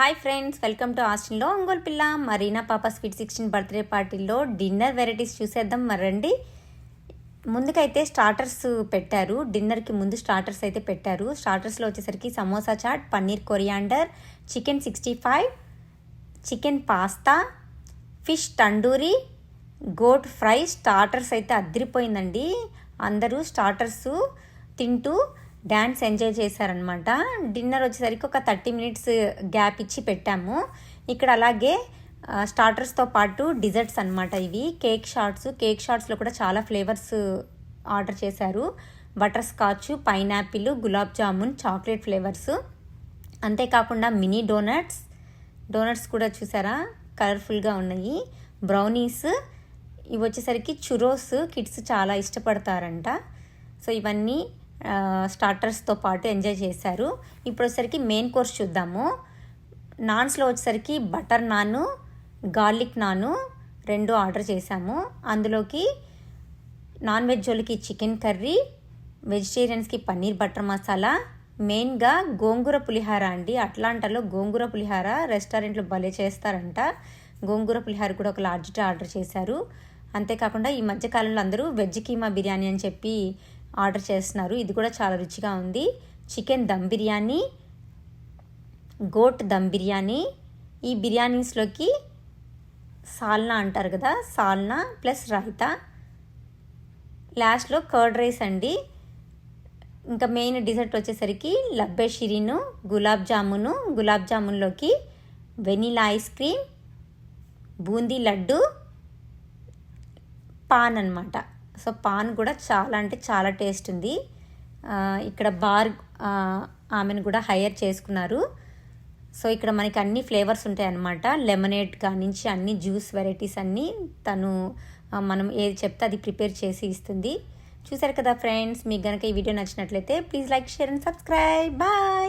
Hi friends welcome to ఆస్టిన్లో ఒంగోలు పిల్ల Marina పాప స్వీట్ సిక్స్టీన్ బర్త్డే పార్టీలో డిన్నర్ వెరైటీస్ చూసేద్దాం మరండి. ముందుకైతే స్టార్టర్స్ పెట్టారు. డిన్నర్కి ముందు స్టార్టర్స్ అయితే పెట్టారు. స్టార్టర్స్లో వచ్చేసరికి samosa chaat paneer coriander chicken sixty five chicken pasta fish tandoori goat fry starters అయితే అద్దరిపోయిందండి. అందరూ స్టార్టర్స్ తింటూ డ్యాన్స్ ఎంజాయ్ చేశారనమాట. డిన్నర్ వచ్చేసరికి ఒక థర్టీ మినిట్స్ గ్యాప్ ఇచ్చి పెట్టాము. ఇక్కడ అలాగే స్టార్టర్స్తో పాటు డిజర్ట్స్ అనమాట ఇవి. కేక్ షార్ట్స్ కేక్ షార్ట్స్లో కూడా చాలా ఫ్లేవర్స్ ఆర్డర్ చేశారు. Butter scotch pineapple gulab jamun chocolate flavours. అంతేకాకుండా మినీ డోనట్స్. డోనట్స్ కూడా చూసారా? కలర్ఫుల్గా ఉన్నాయి. బ్రౌనీస్ ఇవి వచ్చేసరికి చురోస్ కిడ్స్ చాలా ఇష్టపడతారంట. సో ఇవన్నీ స్టార్టర్స్తో పాటు ఎంజాయ్ చేశారు. ఇప్పుడు వచ్చేసరికి మెయిన్ కోర్స్ చూద్దాము. నాన్స్లో వచ్చేసరికి బటర్ నాను గార్లిక్ నాను రెండు ఆర్డర్ చేశాము. అందులోకి నాన్ వెజ్ వాళ్ళకి చికెన్ కర్రీ వెజిటేరియన్స్కి పన్నీర్ బటర్ మసాలా మెయిన్గా గోంగూర పులిహార అండి. అట్లాంటాలో గోంగూర పులిహార రెస్టారెంట్లో భలే చేస్తారంట. గోంగూర పులిహార కూడా ఒక లార్జ్ ఆర్డర్ చేశారు. అంతేకాకుండా ఈ మధ్యకాలంలో అందరూ వెజ్ కీమా బిర్యానీ అని చెప్పి ఆర్డర్ చేస్తున్నారు. ఇది కూడా చాలా రుచిగా ఉంది. Chicken dum biryani goat dum biryani. ఈ బిర్యానీస్లోకి సాల్నా అంటారు కదా సాల్నా ప్లస్ రైతా. లాస్ట్లో కర్డ్ రైస్ అండి. ఇంకా మెయిన్ డిజర్ట్ వచ్చేసరికి లబ్బే షిరీను gulab jamun. Gulab జామున్లోకి vanilla ice cream boondi laddu paan అనమాట సో పాన్ కూడా చాలా అంటే చాలా టేస్ట్ ఉంది. ఇక్కడ బార్ ఆమెను కూడా హైయర్ చేసుకున్నారు. సో ఇక్కడ మనకి అన్ని ఫ్లేవర్స్ ఉంటాయి అన్నమాట లెమనేట్ కానించి అన్ని జ్యూస్ వెరైటీస్ అన్నీ తను మనం ఏది చెప్తే అది ప్రిపేర్ చేసి ఇస్తుంది. చూసారు కదా ఫ్రెండ్స్ మీకు కనుక ఈ వీడియో నచ్చినట్లయితే please like share and subscribe. Bye!